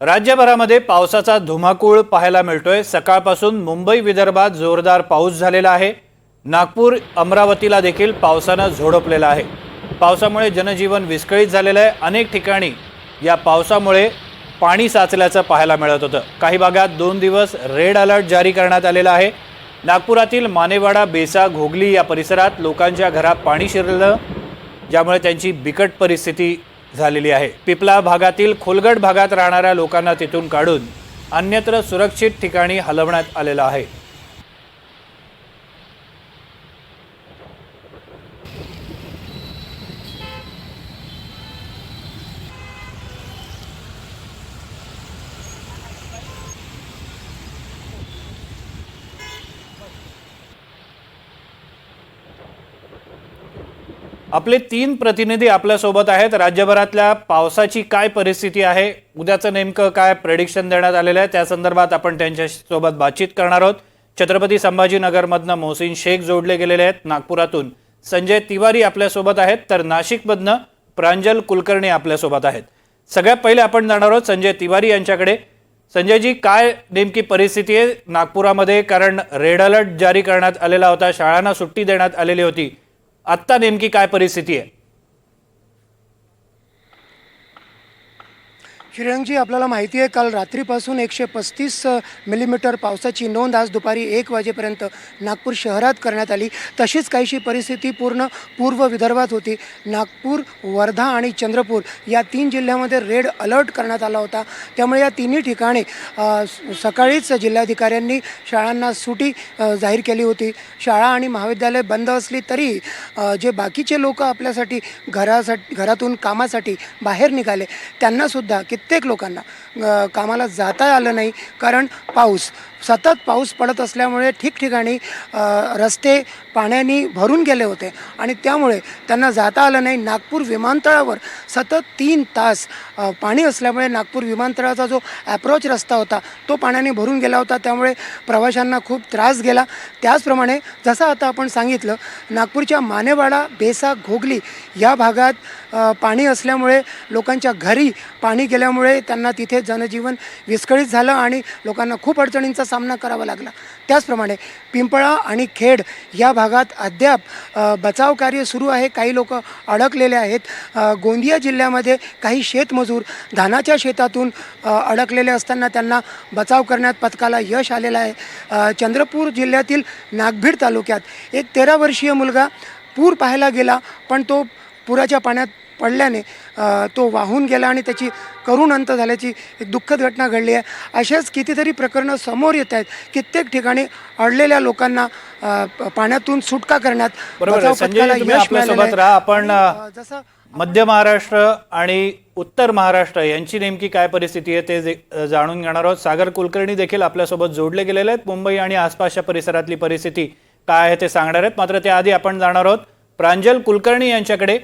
राज्यभरामध्ये पावसाचा धुमाकूळ पाहायला मिळतोय. सकाळपासून मुंबई विदर्भात जोरदार पाऊस झालेला आहे. नागपूर अमरावतीला देखील पावसानं झोडपलेलं आहे. पावसामुळे जनजीवन विस्कळीत झालेलं आहे. अनेक ठिकाणी या पावसामुळे पाणी साचल्याचं पाहायला मिळत होतं. काही भागात दोन दिवस रेड अलर्ट जारी करण्यात आलेला आहे. नागपुरातील मानेवाडा बेसा घोगली या परिसरात लोकांच्या घरात पाणी शिरलं ज्यामुळे त्यांची बिकट परिस्थिती झालेली आहे. पिपला भागातील खोलगट भागात राहणाऱ्या लोकांना तिथून काढून अन्यत्र सुरक्षित ठिकाणी हलवण्यात आलेलं आहे. आपले तीन प्रतिनिधी आपल्यासोबत आहेत. राज्यभरातल्या पावसाची काय परिस्थिती आहे? उद्याचं नेमकं काय प्रेडिक्शन देण्यात आलेलं आहे? त्या संदर्भात आपण त्यांच्यासोबत बातचीत करणार आहोत. छत्रपती संभाजीनगरमधनं मोहसिन शेख जोडले गेलेले आहेत. नागपुरातून संजय तिवारी आपल्यासोबत आहेत. तर नाशिकमधनं प्रांजल कुलकर्णी आपल्यासोबत आहेत. सगळ्यात पहिले आपण जाणार आहोत संजय तिवारी यांच्याकडे. संजयजी काय नेमकी परिस्थिती आहे नागपुरामध्ये? कारण रेड अलर्ट जारी करण्यात आलेला होता. शाळांना सुट्टी देण्यात आलेली होती. आत्ता नेमकी काय परिस्थिती आहे? श्रीरंगजी आपल्याला माहिती आहे काल रात्रीपासून एकशे पस्तीस मिलीमीटर पावसाची नोंद आज दुपारी एक वाजेपर्यंत नागपूर शहरात करण्यात आली. तशीच काहीशी परिस्थिती पूर्ण पूर्व विदर्भात होती. नागपूर वर्धा आणि चंद्रपूर या तीन जिल्ह्यामध्ये रेड अलर्ट करण्यात आला होता. त्यामुळे या तिन्ही ठिकाणी सकाळीच जिल्हाधिकाऱ्यांनी शाळांना सुटी जाहीर केली होती. शाळा आणि महाविद्यालय बंद असली तरी जे बाकीचे लोक आपल्यासाठी घरासाठी घरातून कामासाठी बाहेर निघाले त्यांनासुद्धा की कित्येक लोकांना कामाला जाता आलं नाही. कारण पाऊस सतत पाऊस पडत असल्यामुळे ठिकठिकाणी रस्ते पाण्याने भरून गेले होते. आणि त्यामुळे त्यांना जाता आलं नाही. नागपूर विमानतळावर सतत तीन तास पाणी असल्यामुळे नागपूर विमानतळाचा जो ॲप्रोच रस्ता होता तो पाण्याने भरून गेला होता. त्यामुळे प्रवाशांना खूप त्रास गेला. त्याचप्रमाणे जसं आता आपण सांगितलं नागपूरच्या मानेवाडा बेसा घोगली या भागात पाणी असल्यामुळे लोकांच्या घरी पाणी गेल्या असल्यामुळे त्यांना तिथे जनजीवन विस्कळीत झालं आणि लोकांना खूप अडचणींचा सामना करावा लागला. त्याचप्रमाणे पिंपळा आणि खेड या भागात अद्याप बचाव कार्य सुरू आहे. काही लोक अडकलेले आहेत. गोंदिया जिल्ह्यामध्ये काही शेतमजूर धानाच्या शेतातून अडकलेले असताना त्यांना बचाव करण्यात पथकाला यश आलेलं आहे. चंद्रपूर जिल्ह्यातील नागभीड तालुक्यात एक तेरा वर्षीय मुलगा पूर पाहायला गेला पण तो पुराच्या पाण्यात पडल्याने तो वाहून गेला आणि त्याची करुण अंत झाल्याची एक दुःखद घटना घडली आहे. अशाच कितीतरी प्रकरणं समोर येत आहेत. कित्येक ठिकाणी अडलेल्या लोकांना पाण्यातून सुटका करण्यात. आपण जसं मध्य महाराष्ट्र आणि उत्तर महाराष्ट्र यांची नेमकी काय परिस्थिती आहे ते जाणून घेणार आहोत. सागर कुलकर्णी देखील आपल्यासोबत जोडले गेलेले आहेत. मुंबई आणि आसपासच्या परिसरातली परिस्थिती काय आहे ते सांगणार आहेत. मात्र त्याआधी आपण जाणार आहोत प्रांजल कुलकर्णी यांच्याकडे.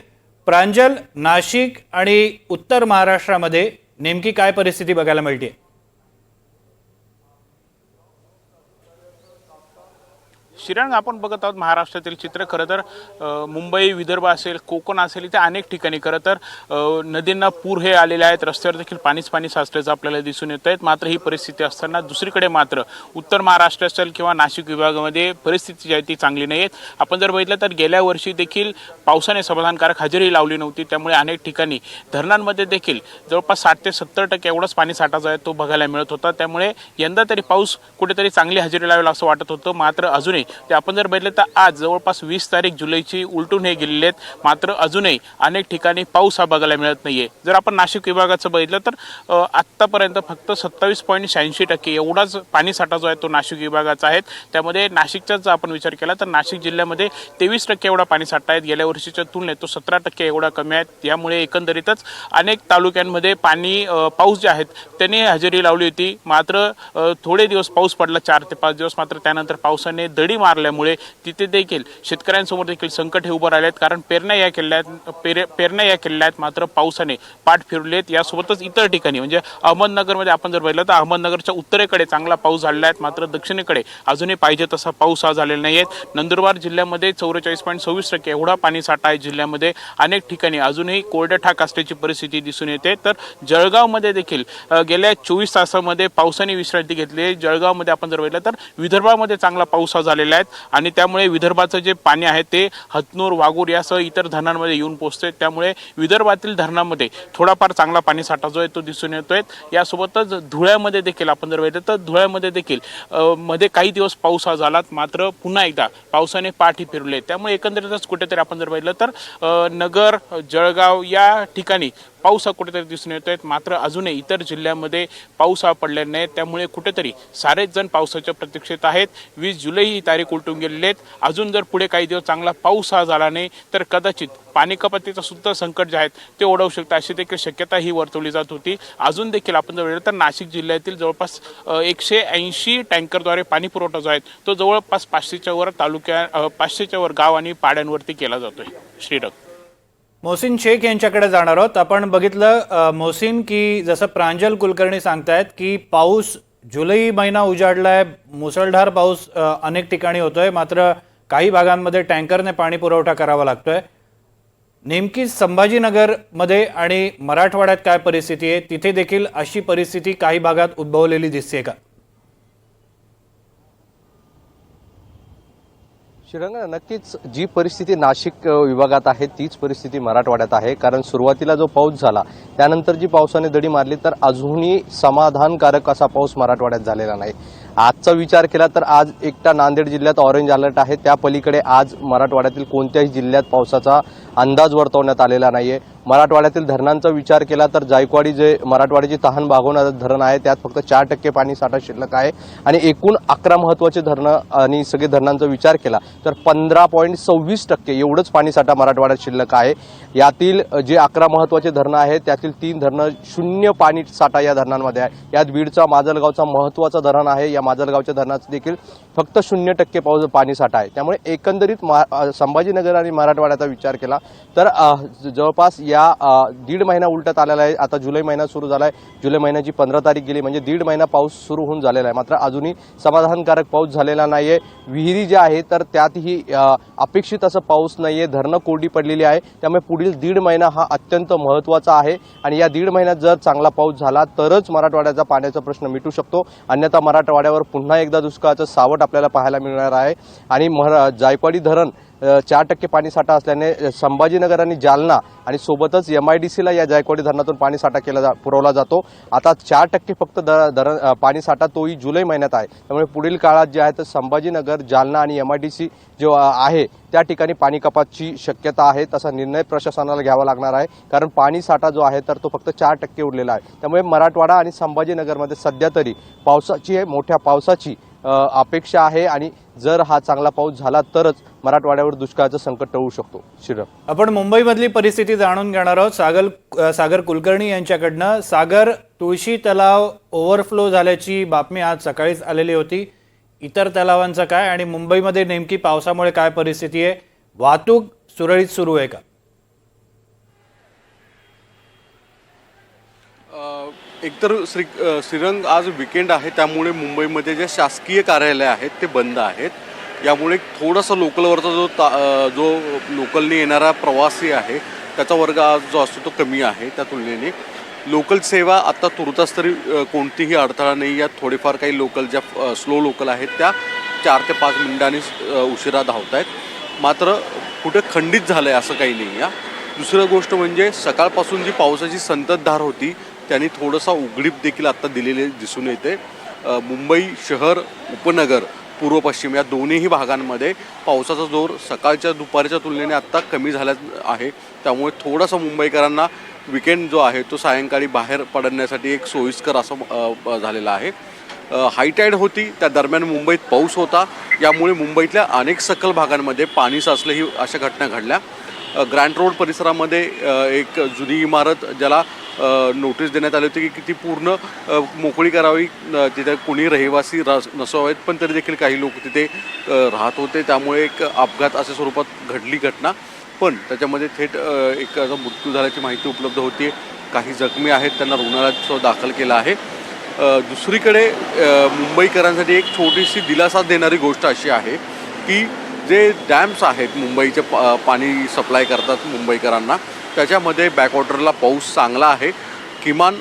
प्रांजल नाशिक आणि उत्तर महाराष्ट्रामध्ये नेमकी काय परिस्थिती बघायला मिळते श्रीरंग आपण बघत आहोत महाराष्ट्रातील चित्र. खरं तर मुंबई विदर्भ असेल कोकण असेल इथे अनेक ठिकाणी खरं तर नदींना पूर हे आलेले आहेत. रस्त्यावर देखील पाणीच पाणी साचल्याचं आपल्याला दिसून येत आहेत मात्र ही परिस्थिती असताना दुसरीकडे मात्र उत्तर महाराष्ट्र असेल किंवा नाशिक विभागामध्ये परिस्थिती जी आहे ती चांगली नाही आहे आपण जर बघितलं तर गेल्या वर्षी देखील पावसाने समाधानकारक हजेरी लावली नव्हती. त्यामुळे अनेक ठिकाणी धरणांमध्ये देखील जवळपास साठ ते सत्तर टक्के एवढाच पाणी साठा जो आहे तो बघायला मिळत होता. त्यामुळे यंदा तरी पाऊस कुठेतरी चांगली हजेरी लावेल असं वाटत होतं. मात्र अजूनही ते आपण जर बघितलं तर आज जवळपास वीस तारीख जुलैची उलटून हे गेलेले आहेत. मात्र अजूनही अनेक ठिकाणी पाऊस हा बघायला मिळत नाही आहे जर आपण नाशिक विभागाचं बघितलं तर आत्तापर्यंत फक्त सत्तावीस पॉईंट शहाऐंशी टक्के एवढाच पाणी साठा जो आहे तो नाशिक विभागाचा आहे. त्यामध्ये नाशिकचाच जर आपण विचार केला तर नाशिक जिल्ह्यामध्ये तेवीस टक्के एवढा पाणी साठा आहे. गेल्या वर्षीच्या तुलनेत तो सतरा टक्के एवढा कमी आहे. त्यामुळे एकंदरीतच अनेक तालुक्यांमध्ये पाणी पाऊस जे आहेत त्यांनी हजेरी लावली होती. मात्र थोडे दिवस पाऊस पडला चार ते पाच दिवस. मात्र त्यानंतर पावसाने दडी मारल्यामुळे तिथे देखील शेतकऱ्यांसमोर देखील संकट हे उभं राहिले आहेत. कारण पेरण्या या किल्ल्यात पेरे पेरण्या या किल्ल्यात आहेत मात्र पावसाने पाठ फिरलेत. यासोबतच इतर ठिकाणी म्हणजे अहमदनगरमध्ये आपण जर पाहिलं तर अहमदनगरच्या उत्तरेकडे चांगला पाऊस झालेला आहे. मात्र दक्षिणेकडे अजूनही पाहिजे तसा पाऊस हा झालेला नाही आहे. नंदुरबार जिल्ह्यामध्ये चौवेचाळीस पॉईंट सव्वीस टक्के एवढा पाणी साठा आहे जिल्ह्यामध्ये. अनेक ठिकाणी अजूनही कोरड्या ठाक असल्याची परिस्थिती दिसून येते. तर जळगावमध्ये देखील गेल्या चोवीस तासामध्ये पावसाने विश्रांती घेतली आहे. जळगावमध्ये आपण जर पाहिलं तर विदर्भामध्ये चांगला पाऊस हा झालेला आहेत. आणि त्यामुळे विदर्भाचं जे पाणी आहे ते हतनूर वागूर यासह इतर धरणांमध्ये येऊन पोहोचते त्यामुळे विदर्भातील धरणामध्ये थोडाफार चांगला पाणी साठा जो आहे तो दिसून येतोय. यासोबतच धुळ्यामध्ये देखील आपण जर बघितलं तर धुळ्यामध्ये देखील मध्ये काही दिवस पाऊस हा झाला मात्र पुन्हा एकदा पावसाने पाठी फिरले त्यामुळे एकंदरीतच कुठेतरी आपण जर पाहिलं तर नगर जळगाव या ठिकाणी पाऊस हा कुठेतरी दिसून येतोय. मात्र अजूनही इतर जिल्ह्यामध्ये पाऊस हा पडलेला नाही. त्यामुळे कुठेतरी सारेच जण पावसाच्या प्रतीक्षेत आहेत. वीस जुलै ही तारीख उलटून गेलेली आहेत अजून जर पुढे काही दिवस चांगला पाऊस हा झाला नाही तर कदाचित पाणी कपातीचं सुद्धा संकट जे आहेत ते ओढवू शकतं अशी देखील शक्यता ही वर्तवली जात होती. अजून देखील आपण जर तर नाशिक जिल्ह्यातील जवळपास एकशे ऐंशी टँकरद्वारे पाणी पुरवठा जो आहे तो जवळपास पाचशेच्या वर तालुक्या पाचशेच्या वर गाव आणि पाड्यांवरती केला जातोय. श्रीरंग. मोहसिन शेख यांच्याकडे जाणार आहोत. आपण बघितलं अ, मोहसिन की जसं प्रांजल कुलकर्णी सांगतायत की पाऊस जुलै महिना उजाडलाय मुसळधार पाऊस अनेक ठिकाणी होतोय. मात्र काही भागांमध्ये टँकरने पाणी पुरवठा करावा लागतोय. नेमकी संभाजीनगरमध्ये आणि मराठवाड्यात काय परिस्थिती आहे? तिथे देखील अशी परिस्थिती काही भागात उद्भवलेली दिसते का? श्रीरंग नक्कीच जी परिस्थिती नाशिक विभागात आहे तीच परिस्थिती मराठवाड्यात आहे. कारण सुरुवातीला जो पाऊस झाला त्यानंतर जी पावसाने दडी मारली तर अजूनही समाधानकारक असा पाऊस मराठवाड्यात झालेला नाही. आजचा विचार केला तर आज एकटा नांदेड जिल्ह्यात ऑरेंज अलर्ट आहे. त्या पलीकडे आज मराठवाड्यातील कोणत्याही जिल्ह्यात पावसाचा अंदाज वर्तवण्यात आलेला नाहीये. मराठवाड्यातील धरणांचा विचार केला तर जायकवाडी जे मराठवाड्याची तहान भागवणारं धरण आहे त्यात फक्त चार टक्के पाणी साठा शिल्लक आहे. आणि एकूण अकरा महत्त्वाचे धरणं आणि सगळे धरणांचा विचार केला तर पंधरा पॉईंट सव्वीस टक्के एवढंच पाणी साठा मराठवाड्यात शिल्लक आहे. यातील जे अकरा महत्त्वाचे धरणं आहेत त्यातील तीन धरणं शून्य पाणी साठा या धरणांमध्ये आहे. यात बीडचा माजलगावचा महत्त्वाचा धरण आहे. या माजलगावच्या धरणाचं देखील फक्त शून्य टक्के पाऊस पाणी साठा आहे. त्यामुळे एकंदरीत मा संभाजीनगर आणि मराठवाड्याचा विचार केला तर जवळपास या या दीड महिना उलटत आलेला आहे. आता जुलै महिना सुरू झाला आहे जुलै महिन्याची पंधरा तारीख गेली म्हणजे दीड महिना पाऊस सुरू होऊन झालेला आहे. मात्र अजूनही समाधानकारक पाऊस झालेला नाही आहे विहिरी ज्या आहे तर त्यातही अपेक्षित असं पाऊस नाही आहे धरणं कोरडी पडलेली आहे. त्यामुळे पुढील दीड महिना हा अत्यंत महत्त्वाचा आहे. आणि या दीड महिन्यात जर चांगला पाऊस झाला तरच मराठवाड्याचा पाण्याचा प्रश्न मिटू शकतो. अन्यथा मराठवाड्यावर पुन्हा एकदा दुष्काळाचं सावट आपल्याला पाहायला मिळणार आहे. आणि मरा जायकवाडी धरण चार टक्के पाणी साठा असल्याने संभाजीनगर आणि जालना आणि सोबतच एम आय डी सीला या जायकवाडी धरणातून पाणी साठा केला जा पुरवला जातो. आता चार टक्के फक्त द- धरण पाणीसाठा पाणी साठा तोही जुलै महिन्यात आहे. त्यामुळे पुढील काळात जे आहे तर संभाजीनगर जालना आणि एम आय डी सी जो आहे त्या ठिकाणी पाणी कपातची शक्यता आहे तसा निर्णय प्रशासनाला घ्यावा लागणार आहे. कारण पाणी साठा जो आहे तर तो फक्त चार टक्के उरलेला आहे. त्यामुळे मराठवाडा आणि संभाजीनगरमध्ये सध्या तरी पावसाची मोठ्या पावसाची अपेक्षा आहे आणि जर हा चांगला पाऊस झाला तरच मराठवाड्यावर दुष्काळाचं संकट टळू शकतो. शिरम आपण मुंबईमधली परिस्थिती जाणून घेणार आहोत. सागर सागर कुलकर्णी यांच्याकडनं सागर तुळशी तलाव ओव्हरफ्लो झाल्याची बातमी आज सकाळीच आलेली होती. इतर तलावांचं काय आणि मुंबईमध्ये नेमकी पावसामुळे काय परिस्थिती आहे? वाहतूक सुरळीत सुरू आहे का? एकतर श्री श्रीरंग आज विकेंड आहे त्यामुळे मुंबईमध्ये जे शासकीय कार्यालय आहेत ते बंद आहेत. यामुळे थोडासा लोकलवरचा जो ता जो लोकलने येणारा प्रवासी आहे त्याचा वर्ग आज जो असतो तो कमी आहे त्या तुलनेने. लोकल सेवा आता तुर्तास तरी कोणतीही अडथळा नाही यात थोडेफार काही लोकल ज्या स्लो लोकल आहेत त्या चार ते पाच मिनिटांनी उशिरा धावत आहेत मात्र कुठे खंडित झालं आहे असं काही नाही या दुसरं गोष्ट म्हणजे सकाळपासून जी पावसाची संततधार होती त्यांनी थोडंसा उघडीप देखील आत्ता दिलेले दिसून येते. मुंबई शहर उपनगर पूर्व पश्चिम या दोन्हीही भागांमध्ये पावसाचा जोर सकाळच्या दुपारच्या तुलनेने आत्ता कमी झाला आहे. त्यामुळे थोडासा मुंबईकरांना विकेंड जो आहे तो सायंकाळी बाहेर पडण्यासाठी एक सोयीस्कर असं झालेला आहे. हायटाईड होती त्या दरम्यान मुंबईत पाऊस होता. यामुळे मुंबईतल्या अनेक सकल भागांमध्ये पाणी साचलं ही अशा घटना घडल्या. ग्रँड रोड परिसरामध्ये एक जुनी इमारत ज्याला नोटीस देण्यात आली होती की ती पूर्ण मोकळी करावी तिथे कोणी रहिवासी रास नसावेत पण तरी देखील काही लोक तिथे राहत होते. त्यामुळे एक अपघात अशा स्वरूपात घडली घटना. पण त्याच्यामध्ये थेट एक मृत्यू झाल्याची माहिती उपलब्ध होती. काही जखमी आहेत त्यांना रुग्णालयात दाखल केलं आहे. दुसरीकडे मुंबईकरांसाठी एक छोटीशी दिलासा देणारी गोष्ट अशी आहे की जे डॅम्स आहेत मुंबईचे पा पाणी सप्लाय करतात मुंबईकरांना त्याच्यामध्ये बॅकवॉटरला पाऊस चांगला आहे. किमान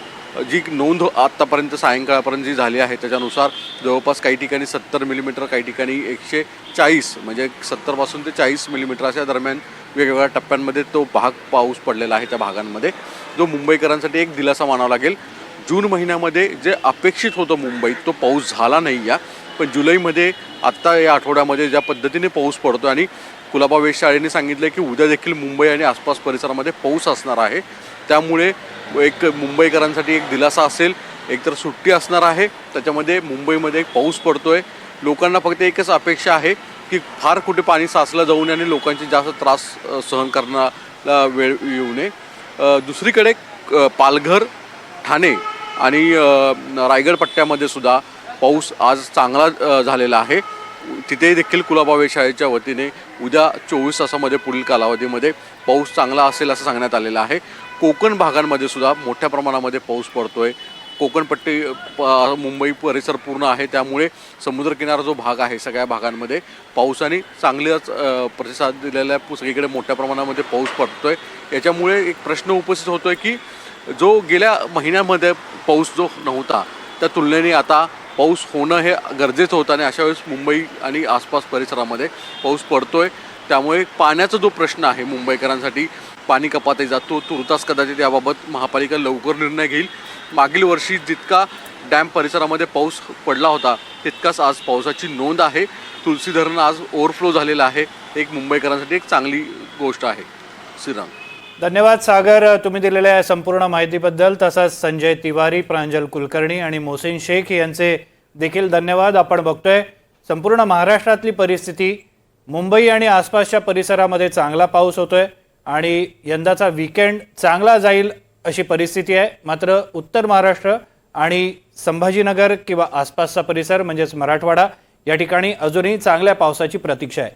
जी नोंद आत्तापर्यंत सायंकाळपर्यंत जी झाली आहे त्याच्यानुसार जवळपास काही ठिकाणी सत्तर मिलीमीटर काही ठिकाणी एकशे चाळीस म्हणजे सत्तरपासून ते चाळीस मिलीमीटर अशा दरम्यान वेगवेगळ्या टप्प्यांमध्ये तो भाग पाऊस पडलेला आहे त्या भागांमध्ये. जो मुंबईकरांसाठी एक दिलासा मानावा लागेल. जून महिन्यामध्ये जे अपेक्षित होतं मुंबईत तो पाऊस झाला नाही या पण जुलैमध्ये आत्ता या आठवड्यामध्ये ज्या पद्धतीने पाऊस पडतो आणि कुलाबा वेधशाळेने सांगितलं की उद्या देखील मुंबई आणि आसपास परिसरामध्ये पाऊस असणार आहे. त्यामुळे एक मुंबईकरांसाठी एक दिलासा असेल. एकतर सुट्टी असणार आहे. त्याच्यामध्ये मुंबईमध्ये एक पाऊस पडतोय. लोकांना फक्त एकच अपेक्षा आहे की फार कुठे पाणी साचलं जाऊ नये आणि लोकांची जास्त त्रास सहन करण्याला वेळ येऊ नये. दुसरीकडे पालघर ठाणे आणि रायगड पट्ट्यामध्ये सुद्धा पाऊस आज चांगला झालेला आहे. तिथे देखील कुलाबा वेधशाळेच्या वतीने उद्या चोवीस तासामध्ये पुढील कालावधीमध्ये पाऊस चांगला असेल असं सांगण्यात आलेलं आहे. कोकण भागांमध्ये सुद्धा मोठ्या प्रमाणामध्ये पाऊस पडतोय. कोकणपट्टी प- मुंबई परिसर पूर्ण आहे. त्यामुळे समुद्रकिनारा जो भाग आहे सगळ्या भागांमध्ये पावसाने चांगलाच प्रतिसाद दिलेला आहे. सगळीकडे मोठ्या प्रमाणामध्ये पाऊस पडतोय. याच्यामुळे एक प्रश्न उपस्थित होतोय की जो गेल्या महिन्यामध्ये पाऊस जो नव्हता त्या तुलनेने आता पाऊस होणं हे गरजेचं होतं आणि अशा वेळेस मुंबई आणि आसपास परिसरामध्ये पाऊस पडतो आहे त्यामुळे पाण्याचा जो प्रश्न आहे मुंबईकरांसाठी पाणी कपातही जातो तुर्तास कदाचित याबाबत महापालिका लवकर निर्णय घेईल. मागील वर्षी जितका डॅम परिसरामध्ये पाऊस पडला होता तितकाच आज पावसाची नोंद आहे. तुलसी धरण आज ओव्हरफ्लो झालेलं आहे. एक मुंबईकरांसाठी एक चांगली गोष्ट आहे. श्रीराम. धन्यवाद सागर. तुम्ही दिलेल्या या संपूर्ण माहितीबद्दल तसंच संजय तिवारी प्रांजल कुलकर्णी आणि मोहसिन शेख यांचे देखील धन्यवाद. आपण बघतोय संपूर्ण महाराष्ट्रातली परिस्थिती मुंबई आणि आसपासच्या परिसरामध्ये चांगला पाऊस होतोय आणि यंदाचा वीकेंड चांगला जाईल अशी परिस्थिती आहे. मात्र उत्तर महाराष्ट्र आणि संभाजीनगर किंवा आसपासचा परिसर म्हणजेच मराठवाडा या ठिकाणी अजूनही चांगल्या पावसाची प्रतीक्षा आहे.